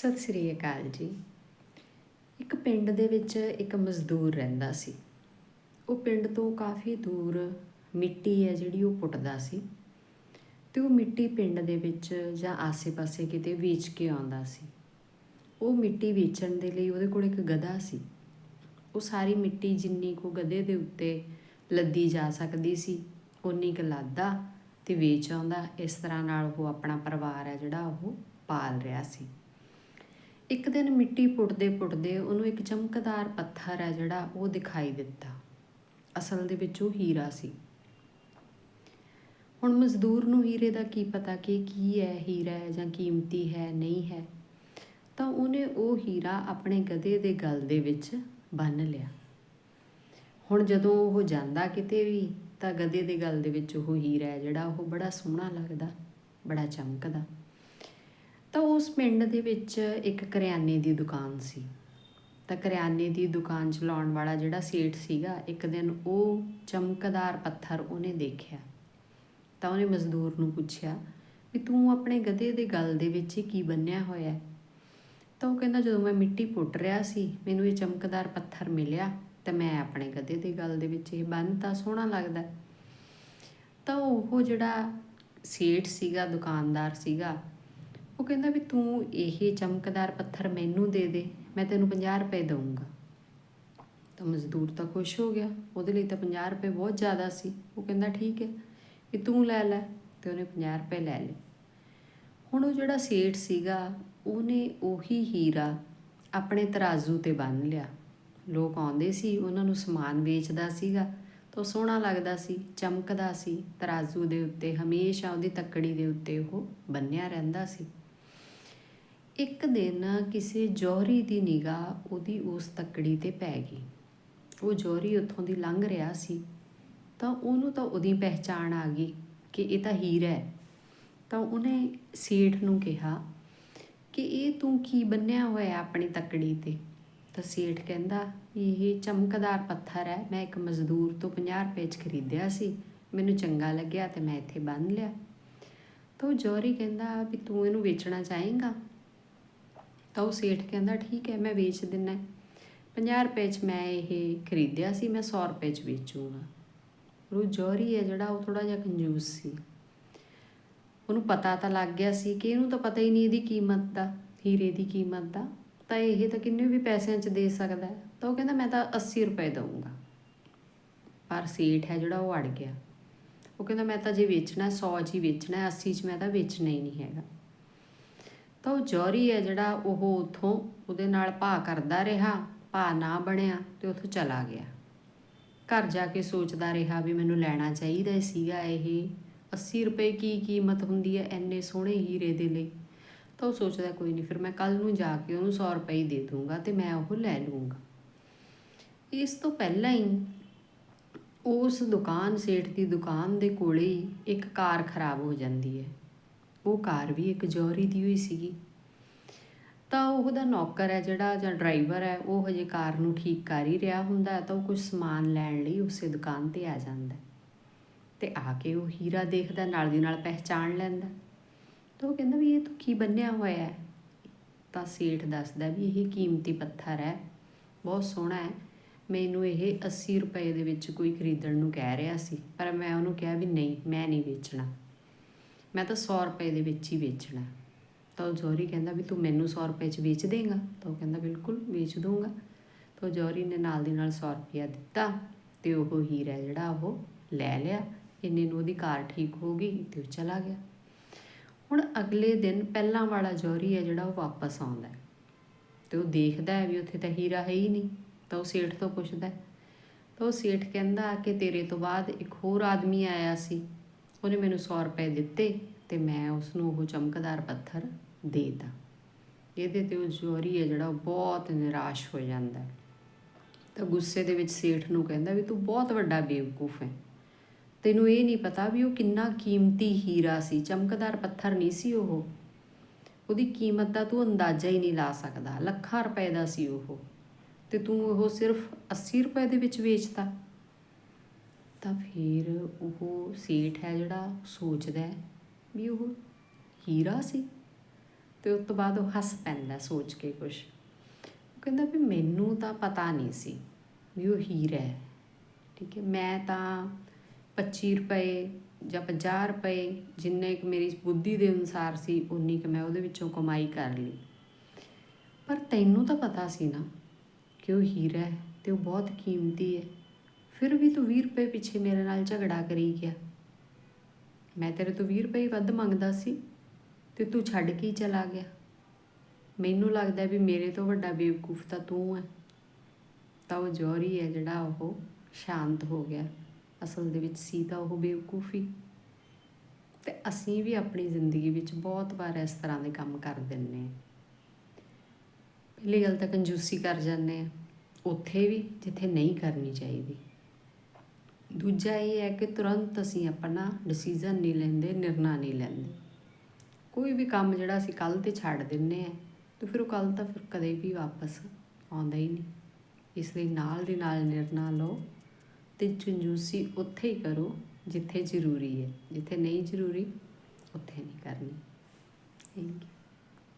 ਸਤਿ ਸ੍ਰੀ ਅਕਾਲ ਜੀ। ਇੱਕ ਪਿੰਡ ਦੇ ਵਿੱਚ ਇੱਕ ਮਜ਼ਦੂਰ ਰਹਿੰਦਾ ਸੀ। ਉਹ ਪਿੰਡ ਤੋਂ ਕਾਫੀ ਦੂਰ ਮਿੱਟੀ ਹੈ ਜਿਹੜੀ ਉਹ ਪੁੱਟਦਾ ਸੀ ਤੇ ਉਹ ਮਿੱਟੀ ਪਿੰਡ ਦੇ ਵਿੱਚ ਜਾਂ ਆਸੇ-ਪਾਸੇ ਕਿਤੇ ਵੇਚ ਕੇ ਆਉਂਦਾ ਸੀ। ਉਹ ਮਿੱਟੀ ਵੇਚਣ ਦੇ ਲਈ ਉਹਦੇ ਕੋਲ ਇੱਕ ਗਧਾ ਸੀ। ਉਹ ਸਾਰੀ ਮਿੱਟੀ ਜਿੰਨੀ ਕੋ ਗਧੇ ਦੇ ਉੱਤੇ ਲੱਦੀ ਜਾ ਸਕਦੀ ਸੀ ਉਨੀ ਕੁ ਲੱਦਾ ਤੇ ਵੇਚ ਆਉਂਦਾ। ਇਸ ਤਰ੍ਹਾਂ ਨਾਲ ਉਹ ਆਪਣਾ ਪਰਿਵਾਰ ਹੈ ਜਿਹੜਾ ਉਹ ਪਾਲ ਰਿਹਾ ਸੀ। ਇੱਕ ਦਿਨ ਮਿੱਟੀ ਪੁੱਟਦੇ ਪੁੱਟਦੇ ਉਹਨੂੰ ਇੱਕ ਚਮਕਦਾਰ ਪੱਥਰ ਹੈ ਜਿਹੜਾ ਉਹ ਦਿਖਾਈ ਦਿੱਤਾ। ਅਸਲ ਦੇ ਵਿੱਚ ਉਹ ਹੀਰਾ ਸੀ। ਹੁਣ ਮਜ਼ਦੂਰ ਨੂੰ ਹੀਰੇ ਦਾ ਕੀ ਪਤਾ ਕਿ ਕੀ ਹੈ, ਹੀਰਾ ਹੈ ਜਾਂ ਕੀਮਤੀ ਹੈ, ਨਹੀਂ ਹੈ। ਤਾਂ ਉਹਨੇ ਉਹ ਹੀਰਾ ਆਪਣੇ ਗਧੇ ਦੇ ਗਲ ਦੇ ਵਿੱਚ ਬੰਨ ਲਿਆ। ਹੁਣ ਜਦੋਂ ਉਹ ਜਾਂਦਾ ਕਿਤੇ ਵੀ ਤਾਂ ਗਧੇ ਦੇ ਗਲ ਦੇ ਵਿੱਚ ਉਹ ਹੀਰਾ ਹੈ ਜਿਹੜਾ ਉਹ ਬੜਾ ਸੋਹਣਾ ਲੱਗਦਾ, ਬੜਾ ਚਮਕਦਾ। ਤਾਂ ਉਸ ਪਿੰਡ ਦੇ ਵਿੱਚ ਇੱਕ ਕਰਿਆਨੇ ਦੀ ਦੁਕਾਨ ਸੀ। ਤਾਂ ਕਰਿਆਨੇ ਦੀ ਦੁਕਾਨ ਚਲਾਉਣ ਵਾਲਾ ਜਿਹੜਾ ਸੇਠ ਸੀਗਾ, ਇੱਕ ਦਿਨ ਉਹ ਚਮਕਦਾਰ ਪੱਥਰ ਉਹਨੇ ਦੇਖਿਆ। ਤਾਂ ਉਹਨੇ ਮਜ਼ਦੂਰ ਨੂੰ ਪੁੱਛਿਆ ਵੀ ਤੂੰ ਆਪਣੇ ਗਧੇ ਦੇ ਗਲ ਦੇ ਵਿੱਚ ਇਹ ਕੀ ਬੰਨਿਆ ਹੋਇਆ? ਹੈ ਤਾਂ ਉਹ ਕਹਿੰਦਾ, ਜਦੋਂ ਮੈਂ ਮਿੱਟੀ ਪੁੱਟ ਰਿਹਾ ਸੀ, ਮੈਨੂੰ ਇਹ ਚਮਕਦਾਰ ਪੱਥਰ ਮਿਲਿਆ ਤਾਂ ਮੈਂ ਆਪਣੇ ਗਧੇ ਦੇ ਗਲ ਦੇ ਵਿੱਚ ਇਹ ਬੰਨਤਾ ਸੋਹਣਾ ਲੱਗਦਾ। ਤਾਂ ਉਹ ਜਿਹੜਾ ਸੇਠ ਸੀਗਾ, ਦੁਕਾਨਦਾਰ ਸੀਗਾ ਉਹ ਕਹਿੰਦਾ ਵੀ ਤੂੰ ਇਹ ਚਮਕਦਾਰ ਪੱਥਰ ਮੈਨੂੰ ਦੇ ਦੇ, ਮੈਂ ਤੈਨੂੰ 50 ਰੁਪਏ ਦਊਂਗਾ। ਤਾਂ ਮਜ਼ਦੂਰ ਤਾਂ ਖੁਸ਼ ਹੋ ਗਿਆ, ਉਹਦੇ ਲਈ ਤਾਂ 50 ਰੁਪਏ ਬਹੁਤ ਜ਼ਿਆਦਾ ਸੀ। ਉਹ ਕਹਿੰਦਾ ਠੀਕ ਹੈ ਕਿ ਤੂੰ ਲੈ ਲੈ ਤੇ ਉਹਨੇ 50 ਰੁਪਏ ਲੈ ਲਏ। ਹੁਣ ਉਹ ਜਿਹੜਾ ਸੇਠ ਸੀਗਾ, ਉਹਨੇ ਉਹੀ ਹੀਰਾ ਆਪਣੇ ਤਰਾਜ਼ੂ ਤੇ ਬੰਨ ਲਿਆ। ਲੋਕ ਆਉਂਦੇ ਸੀ, ਉਹਨਾਂ ਨੂੰ ਸਮਾਨ ਵੇਚਦਾ ਸੀਗਾ, ਤਾਂ ਉਹ ਸੋਹਣਾ ਲੱਗਦਾ ਸੀ, ਚਮਕਦਾ ਸੀ। ਤਰਾਜ਼ੂ ਦੇ ਉੱਤੇ ਹਮੇਸ਼ਾ ਉਹਦੀ ਤੱਕੜੀ ਦੇ ਉੱਤੇ ਉਹ ਬੰਨਿਆ ਰਹਿੰਦਾ ਸੀ। ਇੱਕ ਦਿਨ ਕਿਸੇ ਜੌਹਰੀ ਦੀ ਨਿਗਾਹ ਉਹਦੀ ਉਸ ਤੱਕੜੀ ਤੇ ਪੈ ਗਈ। ਉਹ ਜੌਹਰੀ ਉੱਥੋਂ ਦੀ ਲੰਘ ਰਿਹਾ ਸੀ। ਤਾਂ ਉਹਨੂੰ ਤਾਂ ਉਹਦੀ ਪਹਿਚਾਣ ਆ ਗਈ ਕਿ ਇਹ ਤਾਂ ਹੀਰਾ ਹੈ। ਤਾਂ ਉਹਨੇ ਸੇਠ ਨੂੰ ਕਿਹਾ ਕਿ ਇਹ ਤੂੰ ਕੀ ਬੰਨਿਆ ਹੋਇਆ ਆਪਣੀ ਤੱਕੜੀ ਤੇ? ਤਾਂ ਸੇਠ ਕਹਿੰਦਾ, ਇਹ ਚਮਕਦਾਰ ਪੱਥਰ ਹੈ। ਮੈਂ ਇੱਕ ਮਜ਼ਦੂਰ ਤੋਂ 50 ਰੁਪਏ 'ਚ ਖਰੀਦਿਆ ਸੀ। ਮੈਨੂੰ ਚੰਗਾ ਲੱਗਿਆ ਤੇ ਮੈਂ ਇੱਥੇ ਬੰਨ ਲਿਆ। ਤਾਂ ਉਹ ਜੌਹਰੀ ਕਹਿੰਦਾ ਵੀ ਤੂੰ ਇਹਨੂੰ ਵੇਚਣਾ ਚਾਹੇਂਗਾ? ਤਾਂ ਉਹ ਸੇਠ ਕਹਿੰਦਾ, ਠੀਕ ਹੈ, ਮੈਂ ਵੇਚ ਦਿੰਨਾ 50 ਰੁਪਏ 'ਚ ਮੈਂ ਇਹ ਖਰੀਦਿਆ ਸੀ, ਮੈਂ 100 ਰੁਪਏ 'ਚ ਵੇਚੂੰਗਾ। ਉਹ ਜੌਹਰੀ ਹੈ ਜਿਹੜਾ, ਉਹ ਥੋੜਾ ਜਿਹਾ ਕੰਜੂਸ ਸੀ। ਉਹਨੂੰ ਪਤਾ ਤਾਂ ਲੱਗ ਗਿਆ ਸੀ ਕਿ ਇਹਨੂੰ ਤਾਂ ਪਤਾ ਹੀ ਨਹੀਂ ਇਹਦੀ ਕੀਮਤ ਦਾ, ਹੀਰੇ ਦੀ ਕੀਮਤ ਦਾ। ਤਾਂ ਇਹ ਤਾਂ ਕਿੰਨੇ ਵੀ ਪੈਸਿਆਂ 'ਚ ਦੇ ਸਕਦਾ ਤਾਂ ਉਹ ਕਹਿੰਦਾ, ਮੈਂ ਤਾਂ 80 ਰੁਪਏ ਦਊਂਗਾ। ਪਰ ਸੇਠ ਹੈ ਜਿਹੜਾ, ਉਹ ਅੜ ਗਿਆ। ਉਹ ਕਹਿੰਦਾ, ਮੈਂ ਤਾਂ ਜੇ ਵੇਚਣਾ 100 'ਚ ਹੀ ਵੇਚਣਾ 80 'ਚ ਮੈਂ ਤਾਂ ਵੇਚਣਾ ਹੀ ਨਹੀਂ ਹੈਗਾ। ਤਾਂ ਉਹ ਜੌਹਰੀ ਹੈ ਜਿਹੜਾ ਉਹ ਉਥੋਂ ਉਹਦੇ ਨਾਲ ਭਾ ਕਰਦਾ ਰਿਹਾ ਭਾ ਨਾ ਬਣਿਆ ਤੇ ਉਥੋਂ ਚਲਾ ਗਿਆ। ਘਰ ਜਾ ਕੇ ਸੋਚਦਾ ਰਿਹਾ ਵੀ ਮੈਨੂੰ ਲੈਣਾ ਚਾਹੀਦਾ ਸੀਗਾ ਇਹ। 80 ਰੁਪਏ ਕੀ ਕੀਮਤ ਹੁੰਦੀ ਹੈ ਐਨੇ ਸੋਹਣੇ ਹੀਰੇ ਦੇ ਲਈ? ਤਾਂ ਉਹ ਸੋਚਦਾ ਕੋਈ ਨਹੀਂ, ਫਿਰ ਮੈਂ ਕੱਲ ਨੂੰ ਜਾ ਕੇ ਉਹਨੂੰ 100 ਰੁਪਏ ਦੇ ਦੂੰਗਾ ਤੇ ਮੈਂ ਉਹ ਲੈ ਲੂੰਗਾ ਇਸ ਤੋਂ ਪਹਿਲਾਂ ਹੀ ਉਸ ਦੁਕਾਨ, ਸੇਠ ਦੀ ਦੁਕਾਨ ਦੇ ਕੋਲੇ ਹੀ ਇੱਕ ਕਾਰ ਖਰਾਬ ਹੋ ਜਾਂਦੀ ਹੈ। ਉਹ ਕਾਰ ਵੀ ਇੱਕ ਜੌਹਰੀ ਦੀ ਹੋਈ ਸੀਗੀ। ਤਾਂ ਉਹਦਾ ਨੌਕਰ ਹੈ ਜਿਹੜਾ ਜਾਂ ਡਰਾਈਵਰ ਹੈ, ਉਹ ਹਜੇ ਕਾਰ ਨੂੰ ਠੀਕ ਕਰ ਹੀ ਰਿਹਾ ਹੁੰਦਾ ਹੈ ਤਾਂ ਉਹ ਕੁਝ ਸਮਾਨ ਲੈਣ ਲਈ ਉਸੇ ਦੁਕਾਨ ਤੇ ਆ ਜਾਂਦਾ ਹੈ। ਤੇ ਆ ਕੇ ਉਹ ਹੀਰਾ ਦੇਖਦਾ, ਨਾਲ ਦੀ ਨਾਲ ਪਹਿਚਾਣ ਲੈਂਦਾ ਤਾਂ ਉਹ ਕਹਿੰਦਾ ਵੀ ਇਹ ਤੂੰ ਕੀ ਬੰਨਿਆ ਹੋਇਆ ਹੈ? ਤਾਂ ਸੇਠ ਦੱਸਦਾ ਵੀ ਇਹ ਕੀਮਤੀ ਪੱਥਰ ਹੈ, ਬਹੁਤ ਸੋਹਣਾ ਹੈ। ਮੈਨੂੰ ਇਹ 80 ਰੁਪਏ ਦੇ ਵਿੱਚ ਕੋਈ ਖਰੀਦਣ ਨੂੰ ਕਹਿ ਰਿਹਾ ਸੀ, ਪਰ ਮੈਂ ਉਹਨੂੰ ਕਿਹਾ ਵੀ ਨਹੀਂ, ਮੈਂ ਨਹੀਂ ਵੇਚਣਾ। ਮੈਂ ਤਾਂ 100 ਰੁਪਏ ਦੇ ਵਿੱਚ ਹੀ ਵੇਚਣਾ। ਤਾਂ ਉਹ ਜੌਹਰੀ ਕਹਿੰਦਾ ਵੀ ਤੂੰ ਮੈਨੂੰ 100 ਰੁਪਏ 'ਚ ਵੇਚ ਦੇਗਾ। ਤਾਂ ਉਹ ਕਹਿੰਦਾ ਬਿਲਕੁਲ, ਵੇਚ ਦੂੰਗਾ ਤਾਂ ਉਹ ਜੌਹਰੀ ਨੇ ਨਾਲ ਦੀ ਨਾਲ 100 ਰੁਪਇਆ ਦਿੱਤਾ ਤੇ ਉਹ ਹੀਰਾ ਜਿਹੜਾ ਉਹ ਲੈ ਲਿਆ। ਇੰਨੇ ਨੂੰ ਉਹਦੀ ਕਾਰ ਠੀਕ ਹੋ ਗਈ ਤੇ ਉਹ ਚਲਾ ਗਿਆ। ਹੁਣ ਅਗਲੇ ਦਿਨ ਪਹਿਲਾਂ ਵਾਲਾ ਜੌਹਰੀ ਹੈ ਜਿਹੜਾ ਉਹ ਵਾਪਸ ਆਉਂਦਾ ਹੈ। ਤੇ ਉਹ ਦੇਖਦਾ ਹੈ ਵੀ ਉੱਥੇ ਤਾਂ ਹੀਰਾ ਹੈ ਹੀ ਨਹੀਂ। ਤਾਂ ਉਹ ਸੇਠ ਤੋਂ ਪੁੱਛਦਾ ਤਾਂ ਉਹ ਸੇਠ ਕਹਿੰਦਾ ਕਿ ਤੇਰੇ ਤੋਂ ਬਾਅਦ ਇੱਕ ਹੋਰ ਆਦਮੀ ਆਇਆ ਸੀ। ਉਹਨੇ ਮੈਨੂੰ 100 ਰੁਪਏ ਦਿੱਤੇ ਤੇ ਮੈਂ ਉਸ ਨੂੰ ਉਹ ਚਮਕਦਾਰ ਪੱਥਰ ਦੇਤਾ। ਇਹਦੇ ਤੇ ਉਹ ਜੋਰੀ ਹੈ ਜਿਹੜਾ ਉਹ ਬਹੁਤ ਨਿਰਾਸ਼ ਹੋ ਜਾਂਦਾ ਤਾਂ ਗੁੱਸੇ ਦੇ ਵਿੱਚ ਸੇਠ ਨੂੰ ਕਹਿੰਦਾ ਵੀ ਤੂੰ ਬਹੁਤ ਵੱਡਾ ਬੇਵਕੂਫ ਹੈ। ਤੈਨੂੰ ਇਹ ਨਹੀਂ ਪਤਾ ਵੀ ਉਹ ਕਿੰਨਾ ਕੀਮਤੀ ਹੀਰਾ ਸੀ, ਚਮਕਦਾਰ ਪੱਥਰ ਨਹੀਂ ਸੀ ਉਹ। ਉਹਦੀ ਕੀਮਤ ਦਾ ਤੂੰ ਅੰਦਾਜ਼ਾ ਹੀ ਨਹੀਂ ਲਾ ਸਕਦਾ। ਲੱਖਾਂ ਰੁਪਏ ਦਾ ਸੀ ਉਹ। ਤੇ ਤੂੰ ਉਹ ਸਿਰਫ 80 ਰੁਪਏ ਦੇ ਵਿੱਚ ਵੇਚਤਾ। ਤਾਂ ਫਿਰ ਉਹ ਸੇਠ ਹੈ ਜਿਹੜਾ ਸੋਚਦਾ ਵੀ ਉਹ ਹੀਰਾ ਸੀ ਤੇ ਉਸ ਤੋਂ ਬਾਅਦ ਉਹ ਹੱਸ ਪੈਂਦਾ ਸੋਚ ਕੇ ਕੁਛ। ਉਹ ਕਹਿੰਦਾ ਵੀ ਮੈਨੂੰ ਤਾਂ ਪਤਾ ਨਹੀਂ ਸੀ ਵੀ ਉਹ ਹੀਰਾ ਹੈ। ਠੀਕ ਹੈ, ਮੈਂ ਤਾਂ 25 ਰੁਪਏ ਜਾਂ 50 ਰੁਪਏ ਜਿੰਨੇ ਕੁ ਮੇਰੀ ਬੁੱਧੀ ਦੇ ਅਨੁਸਾਰ ਸੀ ਉਨੀ ਕੁ ਮੈਂ ਉਹਦੇ ਵਿੱਚੋਂ ਕਮਾਈ ਕਰ ਲਈ। ਪਰ ਤੈਨੂੰ ਤਾਂ ਪਤਾ ਸੀ ਨਾ ਕਿ ਉਹ ਹੀਰਾ ਹੈ ਤੇ ਉਹ ਬਹੁਤ ਕੀਮਤੀ ਹੈ। ਫਿਰ ਵੀ ਤੂੰ 20 ਰੁਪਏ ਪਿੱਛੇ ਮੇਰੇ ਨਾਲ ਝਗੜਾ ਕਰੀ ਗਿਆ। ਮੈਂ ਤੇਰੇ ਤੋਂ 20 ਰੁਪਏ ਵੱਧ ਮੰਗਦਾ ਸੀ ਤੇ ਤੂੰ ਛੱਡ ਕੇ ਹੀ ਚਲਾ ਗਿਆ। ਮੈਨੂੰ ਲੱਗਦਾ ਵੀ ਮੇਰੇ ਤੋਂ ਵੱਡਾ ਬੇਵਕੂਫ ਤਾਂ ਤੂੰ ਹੈ ਤਾਂ ਉਹ ਜੋਰੀ ਹੈ ਜਿਹੜਾ ਉਹ ਸ਼ਾਂਤ ਹੋ ਗਿਆ। ਅਸਲ ਦੇ ਵਿੱਚ ਸੀ ਤਾਂ ਉਹ ਬੇਵਕੂਫੀ ਤੇ ਅਸੀਂ ਵੀ ਆਪਣੀ ਜ਼ਿੰਦਗੀ ਵਿੱਚ ਬਹੁਤ ਵਾਰ ਇਸ ਤਰ੍ਹਾਂ ਦੇ ਕੰਮ ਕਰ ਦਿੰਨੇ ਹਾਂ। ਪਹਿਲੀ ਗੱਲ ਤਾਂ ਕੰਜੂਸੀ ਕਰ ਜਾਂਦੇ ਆ ਉੱਥੇ ਵੀ ਜਿੱਥੇ ਨਹੀਂ ਕਰਨੀ ਚਾਹੀਦੀ। ਦੂਜਾ ਇਹ ਹੈ ਕਿ ਤੁਰੰਤ ਅਸੀਂ ਆਪਣਾ ਡਿਸੀਜਨ ਨਹੀਂ ਲੈਂਦੇ, ਨਿਰਣਾ ਨਹੀਂ ਲੈਂਦੇ। ਕੋਈ ਵੀ ਕੰਮ ਜਿਹੜਾ ਅਸੀਂ ਕੱਲ ਤੇ ਛੱਡ ਦਿੰਨੇ ਆ, ਤੇ ਫਿਰ ਉਹ ਕੱਲ ਤਾਂ ਫਿਰ ਕਦੇ ਵੀ ਵਾਪਸ ਆਉਂਦਾ ਹੀ ਨਹੀਂ। ਇਸ ਲਈ ਨਾਲ ਦੀ ਨਾਲ ਨਿਰਣਾ ਲਓ ਤੇ ਕੰਜੂਸੀ ਉੱਥੇ ਹੀ ਕਰੋ ਜਿੱਥੇ ਜ਼ਰੂਰੀ ਹੈ। ਜਿੱਥੇ ਨਹੀਂ ਜ਼ਰੂਰੀ, ਉੱਥੇ ਨਹੀਂ ਕਰਨੀ। Thank you